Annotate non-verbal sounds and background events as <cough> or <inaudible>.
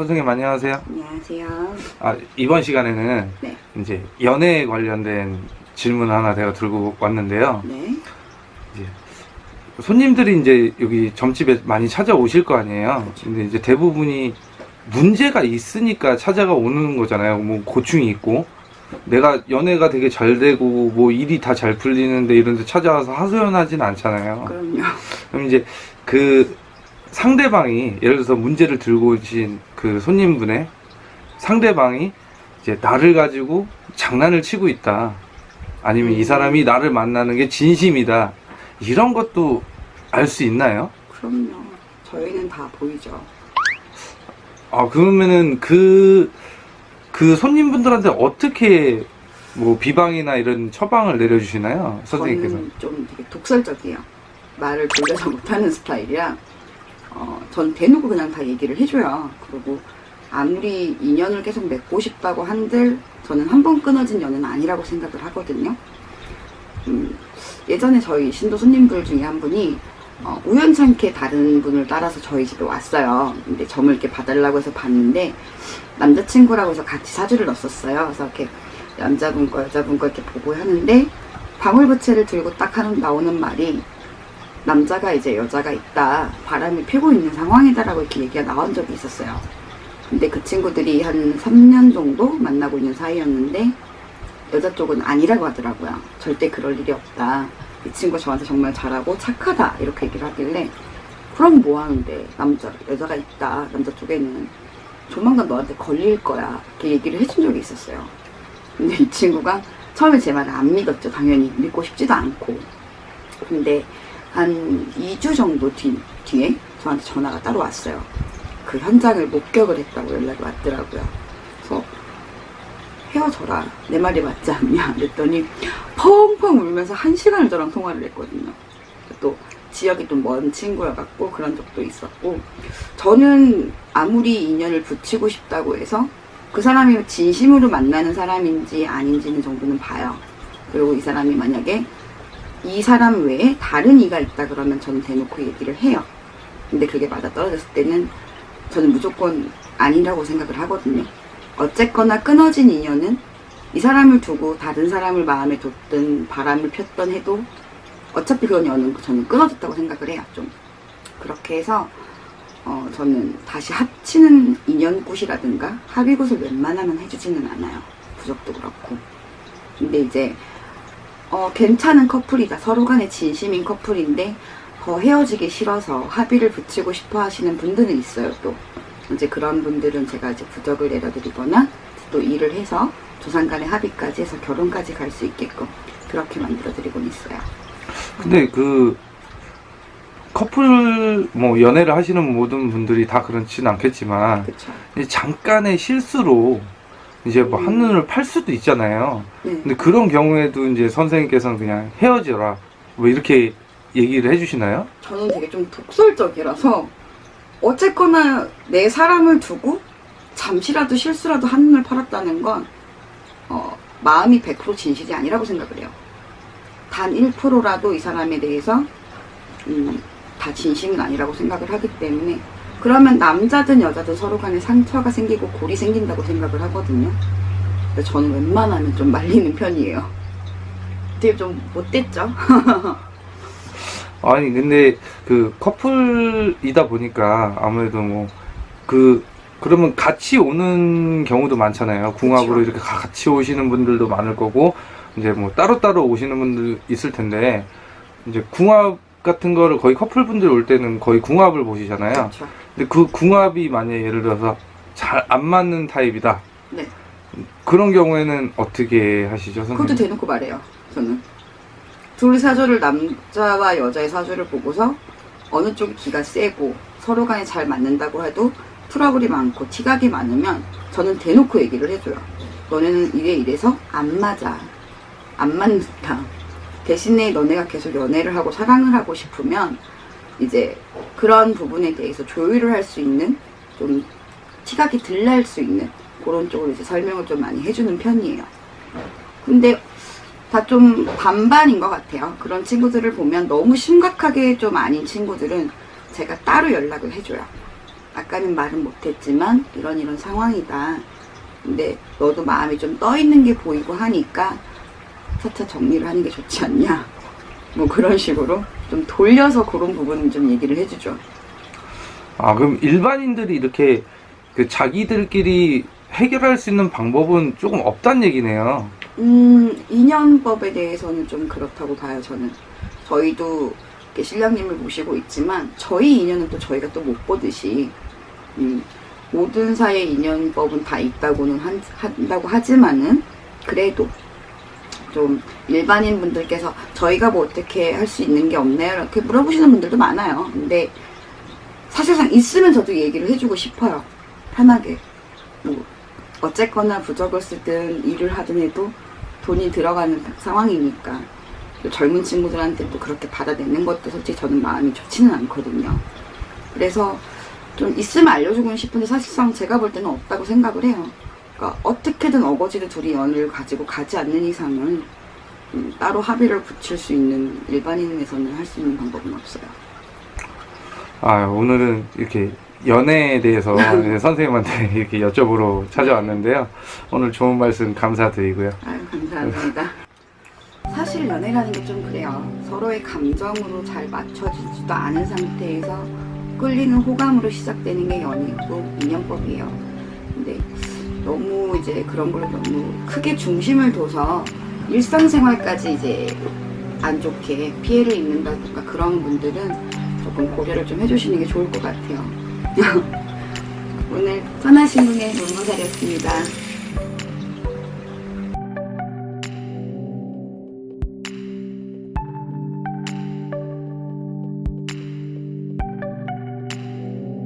선생님 안녕하세요. 안녕하세요. 아, 이번 시간에는 네. 이제 연애에 관련된 질문 하나 제가 들고 왔는데요. 네. 손님들이 이제 여기 점집에 많이 찾아오실 거 아니에요. 근데 이제 대부분이 문제가 있으니까 찾아가 오는 거잖아요. 뭐 고충이 있고 내가 연애가 되게 잘 되고 뭐 일이 다 잘 풀리는데 이런 데 찾아와서 하소연하진 않잖아요. 그럼요. 그럼 이제 그 상대방이 예를 들어서 문제를 들고 오신 그 손님분의 상대방이 이제 나를 가지고 장난을 치고 있다. 아니면 이 음. 사람이 나를 만나는 게 진심이다. 이런 것도 알 수 있나요? 그럼요. 저희는 다 보이죠. 아, 그러면은 그, 그 손님분들한테 어떻게 뭐 비방이나 이런 처방을 내려주시나요? 선생님께서. 저는 좀 되게 독설적이에요. 말을 돌려서 못하는 스타일이라 어, 전 대놓고 그냥 다 얘기를 해줘요. 그리고 아무리 인연을 계속 맺고 싶다고 한들 저는 한 번 끊어진 연은 아니라고 생각을 하거든요. 음, 예전에 저희 신도 손님들 중에 한 분이 어, 우연찮게 다른 분을 따라서 저희 집에 왔어요. 근데 점을 이렇게 봐달라고 해서 봤는데 남자친구라고 해서 같이 사주를 넣었어요. 그래서 이렇게 남자분 거 여자분 거 이렇게 보고 하는데 방울부채를 들고 딱 하는 나오는 말이 남자가 이제 여자가 있다 바람이 피고 있는 상황이다라고 이렇게 얘기가 나온 적이 있었어요. 근데 그 친구들이 한 3년 정도 만나고 있는 사이였는데 여자 쪽은 아니라고 하더라고요. 절대 그럴 일이 없다. 이 친구 저한테 정말 잘하고 착하다 이렇게 얘기를 하길래 그럼 뭐 하는데 남자 여자가 있다 남자 쪽에는 조만간 너한테 걸릴 거야 이렇게 얘기를 해준 적이 있었어요. 근데 이 친구가 처음에 제 말을 안 믿었죠. 당연히 믿고 싶지도 않고. 근데 한 2주 정도 뒤, 뒤에 저한테 전화가 따로 왔어요. 그 현장을 목격을 했다고 연락이 왔더라고요. 그래서 헤어져라. 내 말이 맞지 않냐. 그랬더니 펑펑 울면서 한 시간을 저랑 통화를 했거든요. 또 지역이 좀 먼 친구여갖고 그런 적도 있었고 저는 아무리 인연을 붙이고 싶다고 해서 그 사람이 진심으로 만나는 사람인지 아닌지는 정도는 봐요. 그리고 이 사람이 만약에 이 사람 외에 다른 이가 있다 그러면 저는 대놓고 얘기를 해요. 근데 그게 맞아 떨어졌을 때는 저는 무조건 아니라고 생각을 하거든요. 어쨌거나 끊어진 인연은 이 사람을 두고 다른 사람을 마음에 뒀든 바람을 폈던 해도 어차피 그건 연은 저는 끊어졌다고 생각을 해요. 좀 그렇게 해서 어, 저는 다시 합치는 인연굿이라든가 합의굿을 웬만하면 해주지는 않아요. 부적도 그렇고. 근데 이제 어, 괜찮은 커플이다. 서로 간에 진심인 커플인데 더 헤어지기 싫어서 합의를 붙이고 싶어 하시는 분들은 있어요. 또 이제 그런 분들은 제가 이제 부적을 내려드리거나 또 일을 해서 조상 간의 합의까지 해서 결혼까지 갈 수 있게끔 그렇게 만들어드리곤 있어요. 근데 그 커플 뭐 연애를 하시는 모든 분들이 다 그렇지는 않겠지만. 이제 잠깐의 실수로 이제 뭐 음. 한눈을 팔 수도 있잖아요. 네. 근데 그런 경우에도 이제 선생님께서는 그냥 헤어져라 뭐 이렇게 얘기를 해주시나요? 저는 되게 좀 독설적이라서 어쨌거나 내 사람을 두고 잠시라도 실수라도 한눈을 팔았다는 건 어, 마음이 100% 진실이 아니라고 생각을 해요. 단 1%라도 이 사람에 대해서 음, 다 진심은 아니라고 생각을 하기 때문에 그러면 남자든 여자든 서로 간에 상처가 생기고 골이 생긴다고 생각을 하거든요. 근데 저는 웬만하면 좀 말리는 편이에요. 되게 좀 못됐죠? 아니 근데 그 커플이다 보니까 아무래도 뭐 그 그러면 같이 오는 경우도 많잖아요. 궁합으로 그쵸. 이렇게 가- 같이 오시는 분들도 많을 거고 이제 뭐 따로따로 오시는 분들 있을 텐데 이제 궁합 같은 거를 거의 커플분들 올 때는 거의 궁합을 보시잖아요. 그렇죠. 근데 그 궁합이 만약에 예를 들어서 잘 안 맞는 타입이다. 네. 그런 경우에는 어떻게 하시죠, 그것도 선생님? 대놓고 말해요. 저는 둘 사주를 남자와 여자의 사주를 보고서 어느 쪽이 기가 세고 서로 간에 잘 맞는다고 해도 트러블이 많고 티각이 많으면 저는 대놓고 얘기를 해줘요. 너네는 이래 이래서 안 맞아. 안 맞는다. 대신에 너네가 계속 연애를 하고 사랑을 하고 싶으면 이제 그런 부분에 대해서 조율을 할 수 있는 좀 티각이 덜날수 있는 그런 쪽으로 이제 설명을 좀 많이 해주는 편이에요. 근데 다 좀 반반인 것 같아요. 그런 친구들을 보면 너무 심각하게 좀 아닌 친구들은 제가 따로 연락을 해줘요. 아까는 말은 못했지만 이런 이런 상황이다. 근데 너도 마음이 좀 떠 있는 게 보이고 하니까 차차 정리를 하는 게 좋지 않냐. 뭐 그런 식으로 좀 돌려서 그런 부분은 좀 얘기를 해주죠. 아, 그럼 일반인들이 이렇게 그 자기들끼리 해결할 수 있는 방법은 조금 없단 얘기네요. 음, 인연법에 대해서는 좀 그렇다고 봐요, 저는. 저희도 신랑님을 모시고 있지만, 저희 인연은 또 저희가 또 못 보듯이, 음, 모든 사이의 인연법은 다 있다고는 한, 한다고 하지만은, 그래도 좀 일반인 분들께서 저희가 뭐 어떻게 할 수 있는 게 없나요? 이렇게 물어보시는 분들도 많아요. 근데 사실상 있으면 저도 얘기를 해주고 싶어요. 편하게. 뭐, 어쨌거나 부적을 쓰든 일을 하든 해도 돈이 들어가는 상황이니까 또 젊은 친구들한테 또 그렇게 받아내는 것도 솔직히 저는 마음이 좋지는 않거든요. 그래서 좀 있으면 알려주고는 싶은데 사실상 제가 볼 때는 없다고 생각을 해요. 그러니까 어떻게든 어거지로 둘이 연을 가지고 가지 않는 이상은 음, 따로 합의를 붙일 수 있는 일반인에서는 할 수 있는 방법은 없어요. 아, 오늘은 이렇게 연애에 대해서 <laughs> 선생님한테 이렇게 여쭤보러 찾아왔는데요. 오늘 좋은 말씀 감사드리고요. 아유, 감사합니다. 사실 연애라는 게 좀 그래요. 서로의 감정으로 잘 맞춰지지도 않은 상태에서 끌리는 호감으로 시작되는 게 연이고 인연법이에요. 근데 너무 이제 그런 걸로 너무 크게 중심을 둬서 일상생활까지 이제 안 좋게 피해를 입는다든가 그런 분들은 조금 고려를 좀 해주시는 게 좋을 것 같아요. <laughs> 오늘 선하신 분의 놀모살이었습니다.